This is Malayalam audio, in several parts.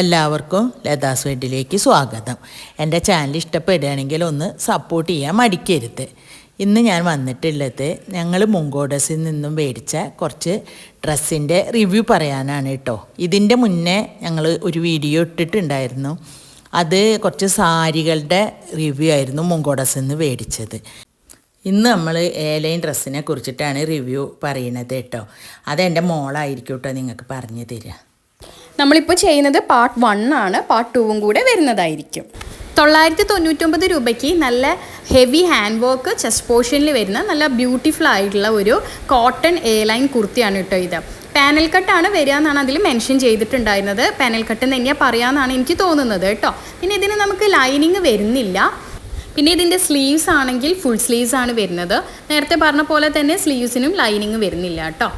എല്ലാവർക്കും ലതാസ് വെഡിലേക്ക് സ്വാഗതം. എന്റെ ചാനൽ ഇഷ്ടപ്പെടുകയാണെങ്കിൽ ഒന്ന് സപ്പോർട്ട് ചെയ്യാൻ മടിക്കരുത്. ഇന്ന് ഞാൻ വന്നിട്ടുള്ളത് ഞങ്ങൾ മുങ്കോഡസിൽ നിന്നും മേടിച്ച കുറച്ച് ഡ്രസ്സിന്റെ റിവ്യൂ പറയാനാണ് കേട്ടോ. ഇതിന്റെ മുന്നേ ഞങ്ങൾ ഒരു വീഡിയോ ഇട്ടിട്ടുണ്ടായിരുന്നു. അത് കുറച്ച് സാരികളുടെ റിവ്യൂ ആയിരുന്നു മുങ്കോഡസിൽ നിന്ന് മേടിച്ചത്. ഇന്ന് നമ്മൾ ഏലൈൻ ഡ്രസ്സിനെ കുറിച്ചിട്ടാണ് റിവ്യൂ പറയണത് കേട്ടോ. അതെന്റെ മോളായിരിക്കും കേട്ടോ നിങ്ങൾക്ക് പറഞ്ഞു തരിക. നമ്മളിപ്പോൾ ചെയ്യുന്നത് പാർട്ട് വൺ ആണ്. പാർട്ട് ടൂവും കൂടെ വരുന്നതായിരിക്കും. തൊള്ളായിരത്തി തൊണ്ണൂറ്റൊമ്പത് രൂപയ്ക്ക് നല്ല ഹെവി ഹാൻഡ് വർക്ക് ചെസ്റ്റ് പോർഷനിൽ വരുന്ന നല്ല ബ്യൂട്ടിഫുൾ ആയിട്ടുള്ള ഒരു കോട്ടൺ എ ലൈൻ കുർത്തിയാണ് കേട്ടോ ഇത്. പാനൽ കട്ടാണ് വരിക എന്നാണ് അതിൽ മെൻഷൻ ചെയ്തിട്ടുണ്ടായിരുന്നത്. പാനൽ കട്ട് തന്നെയാണ് പറയാമെന്നാണ് എനിക്ക് തോന്നുന്നത് കേട്ടോ പിന്നെ ഇതിന് നമുക്ക് ലൈനിങ് വരുന്നില്ല. പിന്നെ ഇതിന്റെ സ്ലീവ്സ് ആണെങ്കിൽ ഫുൾ സ്ലീവ്സ് ആണ് വരുന്നത്. നേരത്തെ പറഞ്ഞ പോലെ തന്നെ സ്ലീവ്സിനും ലൈനിങ് വരുന്നില്ല കേട്ടോ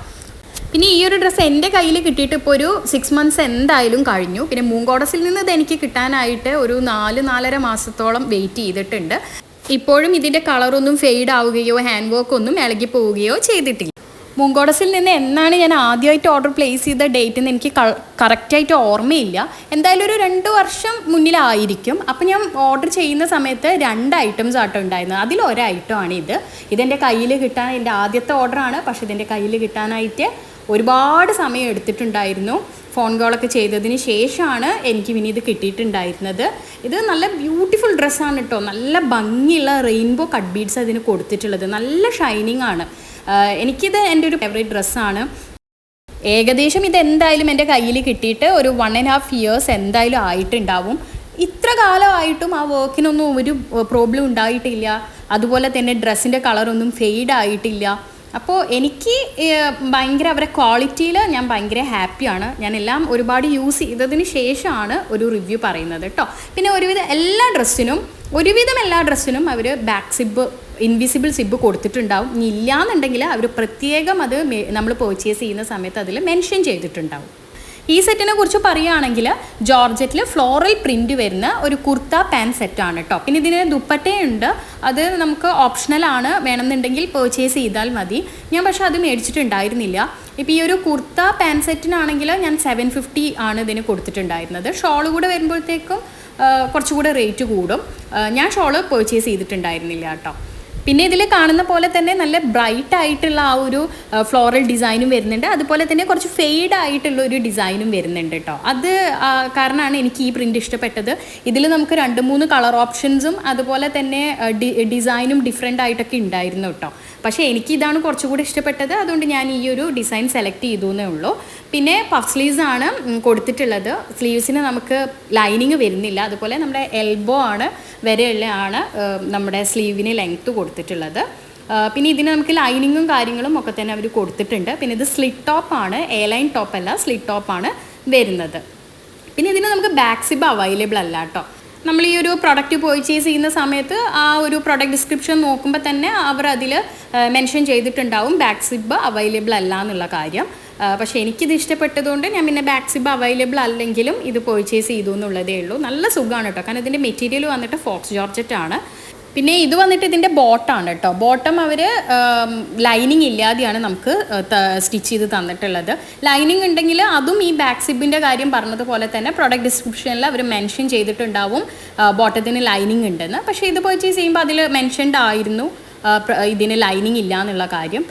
പിന്നെ ഈ ഒരു ഡ്രസ്സ് എന്റെ കയ്യിൽ കിട്ടിയിട്ട് ഇപ്പോൾ ഒരു സിക്സ് മന്ത്സ് എന്തായാലും കഴിഞ്ഞു. പിന്നെ മൂങ്കോടസിൽ നിന്ന് ഇത് എനിക്ക് കിട്ടാനായിട്ട് ഒരു നാല് നാലര മാസത്തോളം വെയിറ്റ് ചെയ്തിട്ടുണ്ട്. ഇപ്പോഴും ഇതിന്റെ കളറൊന്നും ഫെയ്ഡ് ആവുകയോ ഹാൻഡ് വർക്ക് ഒന്നും ഇളകി പോവുകയോ ചെയ്തിട്ടില്ല. മുങ്കോടസിൽ നിന്ന് എന്നാണ് ഞാൻ ആദ്യമായിട്ട് ഓർഡർ പ്ലേസ് ചെയ്ത ഡേറ്റ് എന്ന് എനിക്ക് കറക്റ്റായിട്ട് ഓർമ്മയില്ല. എന്തായാലും ഒരു രണ്ട് വർഷം മുന്നിലായിരിക്കും. അപ്പം ഞാൻ ഓർഡർ ചെയ്യുന്ന സമയത്ത് രണ്ട് ഐറ്റംസ് ആട്ടോ ഉണ്ടായിരുന്നത്. അതിൽ ഒരു ഐറ്റമാണ് ഇത്. ഇതെന്റെ കയ്യിൽ കിട്ടാൻ എന്റെ ആദ്യത്തെ ഓർഡറാണ് പക്ഷേ ഇതിന്റെ കയ്യിൽ കിട്ടാനായിട്ട് ഒരുപാട് സമയം എടുത്തിട്ടുണ്ടായിരുന്നു ഫോൺ കോളൊക്കെ ചെയ്തതിന് ശേഷമാണ് എനിക്ക് പിന്നെ ഇത് കിട്ടിയിട്ടുണ്ടായിരുന്നത്. ഇത് നല്ല ബ്യൂട്ടിഫുൾ ഡ്രസ്സാണ് കേട്ടോ നല്ല ഭംഗിയുള്ള റെയിൻബോ കട്ട് ബീഡ്സ് അതിന് കൊടുത്തിട്ടുള്ളത്. നല്ല ഷൈനിങ് ആണ്. എനിക്കിത് എന്റെ ഒരു ഫേവറേറ്റ് ഡ്രസ്സാണ് ഏകദേശം ഇത് എന്തായാലും എന്റെ കയ്യിൽ കിട്ടിയിട്ട് ഒരു വൺ ആൻഡ് ഹാഫ് ഇയേഴ്സ് എന്തായാലും ആയിട്ടുണ്ടാവും. ഇത്ര കാലമായിട്ടും ആ വർക്കിനൊന്നും ഒരു പ്രോബ്ലം ഉണ്ടായിട്ടില്ല. അതുപോലെ തന്നെ ഡ്രസ്സിന്റെ കളറൊന്നും ഫെയ്ഡ് ആയിട്ടില്ല. അപ്പോൾ എനിക്ക് ഭയങ്കര അവരുടെ ക്വാളിറ്റിയിൽ ഞാൻ ഭയങ്കര ഹാപ്പിയാണ് ഞാൻ എല്ലാം ഒരുപാട് യൂസ് ചെയ്തതിന് ശേഷമാണ് ഒരു റിവ്യൂ പറയുന്നത് കേട്ടോ പിന്നെ ഒരുവിധം എല്ലാ ഡ്രസ്സിനും ഒരുവിധം എല്ലാ ഡ്രസ്സിനും അവർ ബാക്ക് സിബ് ഇൻവിസിബിൾ സിബ് കൊടുത്തിട്ടുണ്ടാവും. ഇനി ഇല്ലയെന്നുണ്ടെങ്കിൽ അവർ പ്രത്യേകം അത് നമ്മൾ പർച്ചേസ് ചെയ്യുന്ന സമയത്ത് അതിൽ മെൻഷൻ ചെയ്തിട്ടുണ്ടാവും. ഈ സെറ്റിനെ കുറിച്ച് പറയുകയാണെങ്കിൽ ജോർജറ്റിൽ ഫ്ലോറൽ പ്രിന്റ് വരുന്ന ഒരു കുർത്ത പാൻ സെറ്റാണ് കേട്ടോ പിന്നെ ഇതിന് ദുപ്പട്ടയുണ്ട്. അത് നമുക്ക് ഓപ്ഷണൽ ആണ്. വേണമെന്നുണ്ടെങ്കിൽ പേർച്ചേസ് ചെയ്താൽ മതി. ഞാൻ പക്ഷെ അത് മേടിച്ചിട്ടുണ്ടായിരുന്നില്ല. ഇപ്പോൾ ഈ ഒരു കുർത്ത പാൻ സെറ്റിനാണെങ്കിൽ ഞാൻ സെവൻ ഫിഫ്റ്റി ആണ് ഇതിന് കൊടുത്തിട്ടുണ്ടായിരുന്നത്. ഷോൾ കൂടെ വരുമ്പോഴത്തേക്കും കുറച്ചുകൂടെ റേറ്റ് കൂടും. ഞാൻ ഷോൾ പേർച്ചേസ് ചെയ്തിട്ടുണ്ടായിരുന്നില്ല കേട്ടോ പിന്നെ ഇതിൽ കാണുന്ന പോലെ തന്നെ നല്ല ബ്രൈറ്റ് ആയിട്ടുള്ള ആ ഒരു ഫ്ലോറൽ ഡിസൈനും വരുന്നുണ്ട്. അതുപോലെ തന്നെ കുറച്ച് ഫെയ്ഡ് ആയിട്ടുള്ള ഒരു ഡിസൈനും വരുന്നുണ്ട് കേട്ടോ അത് കാരണമാണ് എനിക്ക് ഈ പ്രിന്റ് ഇഷ്ടപ്പെട്ടത്. ഇതിൽ നമുക്ക് രണ്ട് മൂന്ന് കളർ ഓപ്ഷൻസും അതുപോലെ തന്നെ ഡിസൈനും ഡിഫറെന്റ് ആയിട്ടൊക്കെ ഉണ്ടായിരുന്നു കേട്ടോ പക്ഷേ എനിക്ക് ഇതാണ് കുറച്ചുകൂടി ഇഷ്ടപ്പെട്ടത്. അതുകൊണ്ട് ഞാൻ ഈ ഒരു ഡിസൈൻ സെലക്ട് ചെയ്തു എന്നേ ഉള്ളൂ. പിന്നെ പഫ് സ്ലീവ്സ് ആണ് കൊടുത്തിട്ടുള്ളത്. സ്ലീവ്സിന് നമുക്ക് ലൈനിങ് വരുന്നില്ല. അതുപോലെ നമ്മുടെ എൽബോ ആണ് വരെയുള്ള ആണ് നമ്മുടെ സ്ലീവിന് ലെങ്ത്ത് കൊടുത്തിട്ടുള്ളത്. പിന്നെ ഇതിന് നമുക്ക് ലൈനിങ്ങും കാര്യങ്ങളും ഒക്കെ തന്നെ അവർ കൊടുത്തിട്ടുണ്ട്. പിന്നെ ഇത് സ്ലിറ്റ് ടോപ്പാണ് എ ലൈൻ ടോപ്പ് അല്ല സ്ലിറ്റ് ടോപ്പാണ് വരുന്നത്. പിന്നെ ഇതിന് നമുക്ക് ബാക്ക് സിബ് അവൈലബിൾ അല്ല കേട്ടോ നമ്മൾ ഈ ഒരു പ്രൊഡക്റ്റ് പർച്ചേസ് ചെയ്യുന്ന സമയത്ത് ആ ഒരു പ്രൊഡക്റ്റ് ഡിസ്ക്രിപ്ഷൻ നോക്കുമ്പോൾ തന്നെ അവർ അതിൽ മെൻഷൻ ചെയ്തിട്ടുണ്ടാവും ബാക്ക് സിബ് അവൈലബിൾ അല്ല എന്നുള്ള കാര്യം. പക്ഷേ എനിക്കിത് ഇഷ്ടപ്പെട്ടതുകൊണ്ട് ഞാൻ പിന്നെ ബാക്ക് സിബ് അവൈലബിൾ അല്ലെങ്കിലും ഇത് പർച്ചേസ് ചെയ്തു എന്നുള്ളതേ ഉള്ളൂ. നല്ല സുഖമാണ് കേട്ടോ കാരണം ഇതിന്റെ മെറ്റീരിയൽ വന്നിട്ട് ഫോക്സ് ജോർജറ്റ് ആണ്. പിന്നെ ഇത് വന്നിട്ട് ഇതിന്റെ ബോട്ടാണ് കേട്ടോ ബോട്ടം അവർ ലൈനിങ് ഇല്ലാതെയാണ് നമുക്ക് സ്റ്റിച്ച് ചെയ്ത് തന്നിട്ടുള്ളത്. ലൈനിങ് ഉണ്ടെങ്കിൽ അതും ഈ ബാക്ക് സിബിന്റെ കാര്യം പറഞ്ഞതുപോലെ തന്നെ പ്രോഡക്റ്റ് ഡിസ്ക്രിപ്ഷനിൽ അവർ മെൻഷൻ ചെയ്തിട്ടുണ്ടാവും ബോട്ടത്തിന് ലൈനിങ് ഉണ്ടെന്ന്. പക്ഷേ ഇത് പർച്ചേസ് ചെയ്യുമ്പോൾ അതിൽ മെൻഷൻഡ് ആയിരുന്നു ഇതിന് ലൈനിങ് ഇല്ല എന്നുള്ള കാര്യം.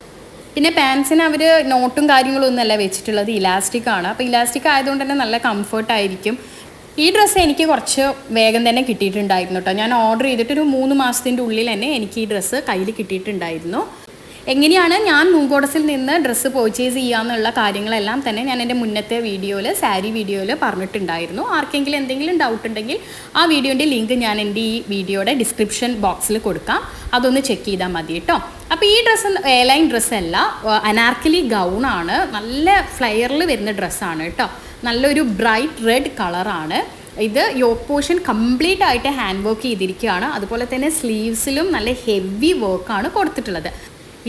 പിന്നെ പാൻസിന് അവർ നോട്ടും കാര്യങ്ങളും ഒന്നുമല്ല വെച്ചിട്ടുള്ളത് ഇലാസ്റ്റിക് ആണ്. അപ്പോൾ ഇലാസ്റ്റിക് ആയതുകൊണ്ട് തന്നെ നല്ല കംഫർട്ട് ആയിരിക്കും. ഈ ഡ്രസ്സ് എനിക്ക് കുറച്ച് വേഗം തന്നെ കിട്ടിയിട്ടുണ്ടായിരുന്നു കേട്ടോ. ഞാൻ ഓർഡർ ചെയ്തിട്ട് ഒരു മൂന്ന് മാസത്തിന്റെ ഉള്ളിൽ തന്നെ എനിക്ക് ഈ ഡ്രസ്സ് കയ്യിൽ കിട്ടിയിട്ടുണ്ടായിരുന്നു. എങ്ങനെയാണ് ഞാൻ മൂങ്കോടസിൽ നിന്ന് ഡ്രസ്സ് പർച്ചേസ് ചെയ്യാന്നുള്ള കാര്യങ്ങളെല്ലാം തന്നെ ഞാൻ എന്റെ മുന്നത്തെ വീഡിയോയിൽ സാരി വീഡിയോയിൽ പറഞ്ഞിട്ടുണ്ടായിരുന്നു. ആർക്കെങ്കിലും എന്തെങ്കിലും ഡൗട്ട് ഉണ്ടെങ്കിൽ ആ വീഡിയോന്റെ ലിങ്ക് ഞാൻ എന്റെ ഈ വീഡിയോയുടെ ഡിസ്ക്രിപ്ഷൻ ബോക്സിൽ കൊടുക്കാം. അതൊന്ന് ചെക്ക് ചെയ്താൽ മതി കേട്ടോ അപ്പോൾ ഈ ഡ്രസ്സ് എയർലൈൻ ഡ്രസ്സല്ല അനാർക്കലി ഗൗണാണ് നല്ല ഫ്ലെയറിൽ വരുന്ന ഡ്രസ്സാണ് കേട്ടോ നല്ലൊരു ബ്രൈറ്റ് റെഡ് കളറാണ് ഇത് യോക്ക് പോർഷൻ കംപ്ലീറ്റ് ആയിട്ട് ഹാൻഡ് വർക്ക് ചെയ്തിരിക്കുകയാണ്. അതുപോലെ തന്നെ സ്ലീവ്സിലും നല്ല ഹെവി വർക്കാണ് കൊടുത്തിട്ടുള്ളത്.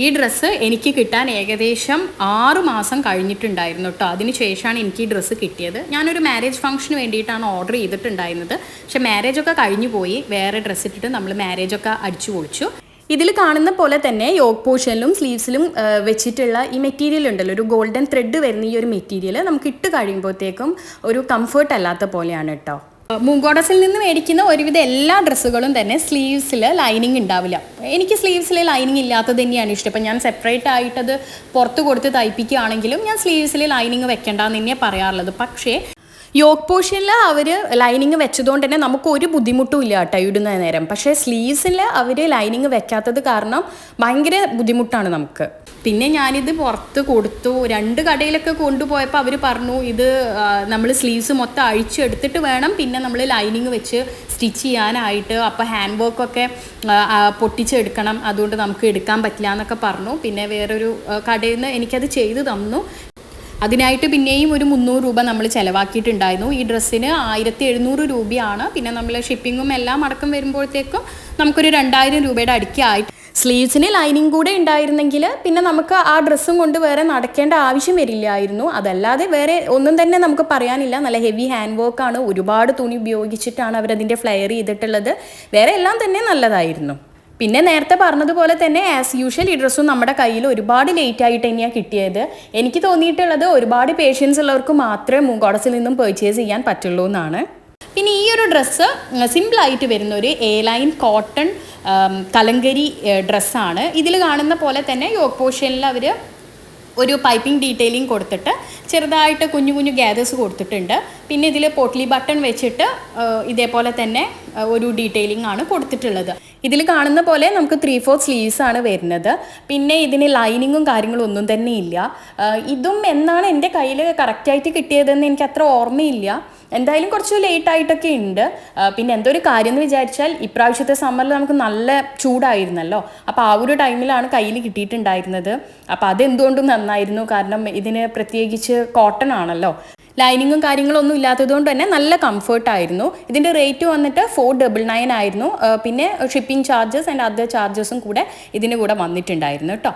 ഈ ഡ്രസ്സ് എനിക്ക് കിട്ടാൻ ഏകദേശം ആറു മാസം കഴിഞ്ഞിട്ടുണ്ടായിരുന്നു കേട്ടോ അതിന് ശേഷമാണ് എനിക്ക് ഈ ഡ്രസ്സ് കിട്ടിയത്. ഞാനൊരു മാരേജ് ഫംഗ്ഷന് വേണ്ടിയിട്ടാണ് ഓർഡർ ചെയ്തിട്ടുണ്ടായിരുന്നത്. പക്ഷെ മാരേജൊക്കെ കഴിഞ്ഞു പോയി. വേറെ ഡ്രസ്സ് ഇട്ടിട്ട് നമ്മൾ മാരേജൊക്കെ അടിച്ചു പൊളിച്ചു. ഇതിൽ കാണുന്ന പോലെ തന്നെ യോഗ് പോർഷനിലും സ്ലീവ്സിലും വെച്ചിട്ടുള്ള ഈ മെറ്റീരിയൽ ഉണ്ടല്ലോ. ഒരു ഗോൾഡൻ ത്രെഡ് വരുന്ന ഈ ഒരു മെറ്റീരിയൽ നമുക്ക് ഇട്ട് കഴിയുമ്പോഴത്തേക്കും ഒരു കംഫർട്ട് അല്ലാത്ത പോലെയാണ് കേട്ടോ മൂങ്കോഡസിൽ നിന്ന് മേടിക്കുന്ന ഒരുവിധ എല്ലാ ഡ്രസ്സുകളും തന്നെ സ്ലീവ്സിൽ ലൈനിങ് ഉണ്ടാവില്ല. എനിക്ക് സ്ലീവ്സിൽ ലൈനിങ് ഇല്ലാത്തത് തന്നെയാണ് ഇഷ്ടം. ഇപ്പം ഞാൻ സെപ്പറേറ്റ് ആയിട്ടത് പുറത്ത് കൊടുത്ത് തയ്പ്പിക്കുകയാണെങ്കിലും ഞാൻ സ്ലീവ്സിൽ ലൈനിങ് വെക്കേണ്ടെന്ന് തന്നെയാണ് പറയാറുള്ളത്. പക്ഷേ യോഗ് പോർഷനിൽ അവർ ലൈനിങ് വെച്ചതുകൊണ്ട് തന്നെ നമുക്ക് ഒരു ബുദ്ധിമുട്ടും ഇല്ല കേട്ടോ ഇടുന്ന നേരം. പക്ഷേ സ്ലീവ്സിൽ അവർ ലൈനിങ് വെക്കാത്തത് കാരണം ഭയങ്കര ബുദ്ധിമുട്ടാണ് നമുക്ക്. പിന്നെ ഞാനിത് പുറത്ത് കൊടുത്തു. രണ്ട് കടയിലൊക്കെ കൊണ്ടുപോയപ്പോൾ അവർ പറഞ്ഞു ഇത് നമ്മൾ സ്ലീവ്സ് മൊത്തം അഴിച്ചെടുത്തിട്ട് വേണം. പിന്നെ നമ്മൾ ലൈനിങ് വെച്ച് സ്റ്റിച്ച് ചെയ്യാനായിട്ട്. അപ്പോൾ ഹാൻഡ് വർക്കൊക്കെ പൊട്ടിച്ചെടുക്കണം. അതുകൊണ്ട് നമുക്ക് എടുക്കാൻ പറ്റില്ല എന്നൊക്കെ പറഞ്ഞു. പിന്നെ വേറൊരു കടയിൽ നിന്ന് എനിക്കത് ചെയ്തു തന്നു. അതിനായിട്ട് പിന്നെയും ഒരു മുന്നൂറ് രൂപ നമ്മൾ ചിലവാക്കിയിട്ടുണ്ടായിരുന്നു. ഈ ഡ്രസ്സിന് ആയിരത്തി എഴുന്നൂറ് രൂപയാണ്. പിന്നെ നമ്മൾ ഷിപ്പിങ്ങും എല്ലാം അടക്കം വരുമ്പോഴത്തേക്കും നമുക്കൊരു രണ്ടായിരം രൂപയുടെ അടുക്കായിട്ട് സ്ലീവ്സിന് ലൈനിങ് കൂടെ ഉണ്ടായിരുന്നെങ്കിൽ പിന്നെ നമുക്ക് ആ ഡ്രസ്സും കൊണ്ട് വേറെ നടക്കേണ്ട ആവശ്യം വരില്ലായിരുന്നു. അതല്ലാതെ വേറെ ഒന്നും തന്നെ നമുക്ക് പറയാനില്ല. നല്ല ഹെവി ഹാൻഡ് വർക്ക് ആണ്. ഒരുപാട് തുണി ഉപയോഗിച്ചിട്ടാണ് അവരതിന്റെ ഫ്ലെയർ ചെയ്തിട്ടുള്ളത്. വേറെ എല്ലാം തന്നെ നല്ലതായിരുന്നു. പിന്നെ നേരത്തെ പറഞ്ഞതുപോലെ തന്നെ ആസ് യൂഷ്വൽ ഈ ഡ്രസ്സും നമ്മുടെ കയ്യിൽ ഒരുപാട് ലേറ്റ് ആയിട്ട് തന്നെയാണ് കിട്ടിയത്. എനിക്ക് തോന്നിയിട്ടുള്ളത് ഒരുപാട് പേഷ്യൻസ് ഉള്ളവർക്ക് മാത്രമേ മൂങ്കോടസിൽ നിന്നും പർച്ചേസ് ചെയ്യാൻ പറ്റുള്ളൂ എന്നാണ്. പിന്നെ ഈ ഒരു ഡ്രസ്സ് സിമ്പിളായിട്ട് വരുന്ന ഒരു എ ലൈൻ കോട്ടൺ കലങ്കരി ഡ്രസ്സാണ് ഇതിൽ കാണുന്ന പോലെ തന്നെ യോഗ പോർഷനിൽ അവർ ഒരു പൈപ്പിംഗ് ഡീറ്റെയിലിംഗ് കൊടുത്തിട്ട് ചെറുതായിട്ട് കുഞ്ഞു കുഞ്ഞു ഗ്യാദേഴ്സ് കൊടുത്തിട്ടുണ്ട്. പിന്നെ ഇതിൽ പോട്ട്ലി ബട്ടൺ വെച്ചിട്ട് ഇതേപോലെ തന്നെ ഒരു ഡീറ്റെയിലിംഗ് ആണ് കൊടുത്തിട്ടുള്ളത്. ഇതിൽ കാണുന്ന പോലെ നമുക്ക് ത്രീ ഫോർ സ്ലീവ്സ് ആണ് വരുന്നത്. പിന്നെ ഇതിന് ലൈനിങ്ങും കാര്യങ്ങളും ഒന്നും തന്നെ ഇല്ല. ഇതും എന്നാണ് എന്റെ കയ്യിൽ കറക്റ്റായിട്ട് കിട്ടിയതെന്ന് എനിക്ക് അത്ര ഓർമ്മയില്ല. എന്തായാലും കുറച്ച് ലേറ്റ് ആയിട്ടൊക്കെ ഉണ്ട്. പിന്നെ എന്തോ ഒരു കാര്യം എന്ന് വിചാരിച്ചാൽ ഇപ്രാവശ്യത്തെ സമ്മറിൽ നമുക്ക് നല്ല ചൂടായിരുന്നല്ലോ. അപ്പോൾ ആ ഒരു ടൈമിലാണ് കയ്യിൽ കിട്ടിയിട്ടുണ്ടായിരുന്നത്. അപ്പോൾ അതെന്തുകൊണ്ടും നന്നായിരുന്നു. കാരണം ഇതിന് പ്രത്യേകിച്ച് കോട്ടൺ ആണല്ലോ. ലൈനിങ്ങും കാര്യങ്ങളൊന്നും ഇല്ലാത്തതുകൊണ്ട് തന്നെ നല്ല കംഫർട്ടായിരുന്നു. ഇതിന്റെ റേറ്റ് വന്നിട്ട് ഫോർ ഡബിൾ നയൻ ആയിരുന്നു. പിന്നെ ഷിപ്പിംഗ് ചാർജസ് ആൻഡ് അതർ ചാർജസും കൂടെ ഇതിന് കൂടെ വന്നിട്ടുണ്ടായിരുന്നു കേട്ടോ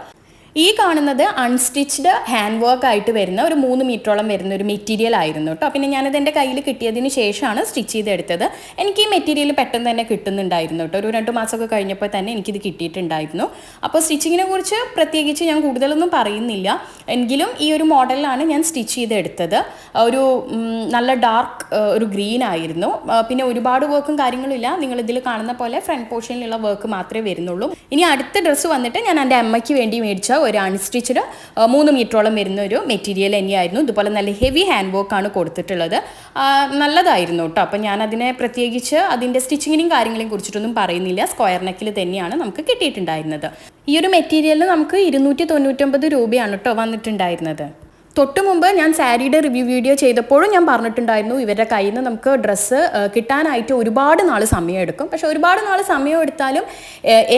ഈ കാണുന്നത് അൺസ്റ്റിച്ച്ഡ് ഹാൻഡ് വർക്ക് ആയിട്ട് വരുന്ന ഒരു മൂന്ന് മീറ്ററോളം വരുന്ന ഒരു മെറ്റീരിയൽ ആയിരുന്നു കേട്ടോ. പിന്നെ ഞാനത് എന്റെ കയ്യിൽ കിട്ടിയതിന് ശേഷമാണ് സ്റ്റിച്ച് ചെയ്തെടുത്തത്. എനിക്ക് ഈ മെറ്റീരിയൽ പെട്ടെന്ന് തന്നെ കിട്ടുന്നുണ്ടായിരുന്നു കേട്ടോ. ഒരു രണ്ട് മാസമൊക്കെ കഴിഞ്ഞപ്പോൾ തന്നെ എനിക്കിത് കിട്ടിയിട്ടുണ്ടായിരുന്നു. അപ്പോൾ സ്റ്റിച്ചിങ്ങിനെ കുറിച്ച് പ്രത്യേകിച്ച് ഞാൻ കൂടുതലൊന്നും പറയുന്നില്ല. എങ്കിലും ഈ ഒരു മോഡലിലാണ് ഞാൻ സ്റ്റിച്ച് ചെയ്തെടുത്തത്. ഒരു നല്ല ഡാർക്ക് ഒരു ഗ്രീൻ ആയിരുന്നു. പിന്നെ ഒരുപാട് വർക്കും കാര്യങ്ങളും നിങ്ങൾ ഇതിൽ കാണുന്ന പോലെ ഫ്രണ്ട് പോർഷനിലുള്ള വർക്ക് മാത്രമേ വരുന്നുള്ളൂ. ഇനി അടുത്ത ഡ്രസ്സ് വന്നിട്ട് ഞാൻ എന്റെ അമ്മയ്ക്ക് വേണ്ടി മേടിച്ച ഒരു അൺസ്റ്റിച്ച്ഡ് മൂന്ന് മീറ്ററോളം വരുന്ന ഒരു മെറ്റീരിയൽ തന്നെയായിരുന്നു. ഇതുപോലെ നല്ല ഹെവി ഹാൻഡ് വർക്കാണ് കൊടുത്തിട്ടുള്ളത്. നല്ലതായിരുന്നു കേട്ടോ. അപ്പം ഞാൻ അതിനെ പ്രത്യേകിച്ച് അതിന്റെ സ്റ്റിച്ചിങ്ങിനും കാര്യങ്ങളെയും കുറിച്ചിട്ടൊന്നും പറയുന്നില്ല. സ്ക്വയർ നെക്കിൽ തന്നെയാണ് നമുക്ക് കിട്ടിയിട്ടുണ്ടായിരുന്നത്. ഈ ഒരു മെറ്റീരിയലിന് നമുക്ക് ഇരുന്നൂറ്റി തൊണ്ണൂറ്റൊമ്പത് രൂപയാണ് കേട്ടോ വന്നിട്ടുണ്ടായിരുന്നത്. തൊട്ട് മുമ്പ് ഞാൻ സാരിയുടെ റിവ്യൂ വീഡിയോ ചെയ്തപ്പോഴും ഞാൻ പറഞ്ഞിട്ടുണ്ടായിരുന്നു ഇവരുടെ കയ്യിൽ നിന്ന് നമുക്ക് ഡ്രസ്സ് കിട്ടാനായിട്ട് ഒരുപാട് നാൾ സമയം എടുക്കും പക്ഷെ ഒരുപാട് നാൾ സമയം എടുത്താലും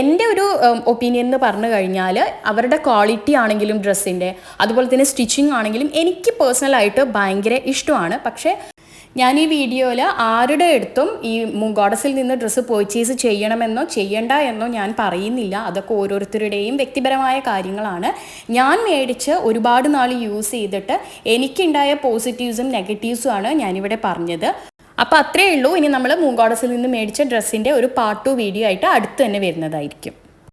എന്റെ ഒരു ഒപ്പീനിയൻ എന്ന് പറഞ്ഞു കഴിഞ്ഞാൽ അവരുടെ ക്വാളിറ്റി ആണെങ്കിലും ഡ്രസ്സിന്റെ അതുപോലെ തന്നെ സ്റ്റിച്ചിങ് ആണെങ്കിലും എനിക്ക് പേഴ്സണലായിട്ട് ഭയങ്കര ഇഷ്ടമാണ്. പക്ഷേ ഞാൻ ഈ വീഡിയോയിൽ ആരുടെ അടുത്തും ഈ ഗോഡസിൽ നിന്ന് ഡ്രസ്സ് പർച്ചേസ് ചെയ്യണമെന്നോ ചെയ്യണ്ട എന്നോ ഞാൻ പറയുന്നില്ല. അതൊക്കെ ഓരോരുത്തരുടെയും വ്യക്തിപരമായ കാര്യങ്ങളാണ്. ഞാൻ മേടിച്ച് ഒരുപാട് നാൾ യൂസ് ചെയ്തിട്ട് എനിക്കുണ്ടായ പോസിറ്റീവ്സും നെഗറ്റീവ്സും ആണ് ഞാനിവിടെ പറഞ്ഞത്. അപ്പോൾ അത്രയേ ഉള്ളൂ. ഇനി നമ്മൾ മൂങ്കോഡസിൽ നിന്ന് മേടിച്ച ഡ്രസ്സിന്റെ ഒരു പാർട്ട് ടു വീഡിയോ ആയിട്ട് അടുത്ത് തന്നെ വരുന്നതായിരിക്കും.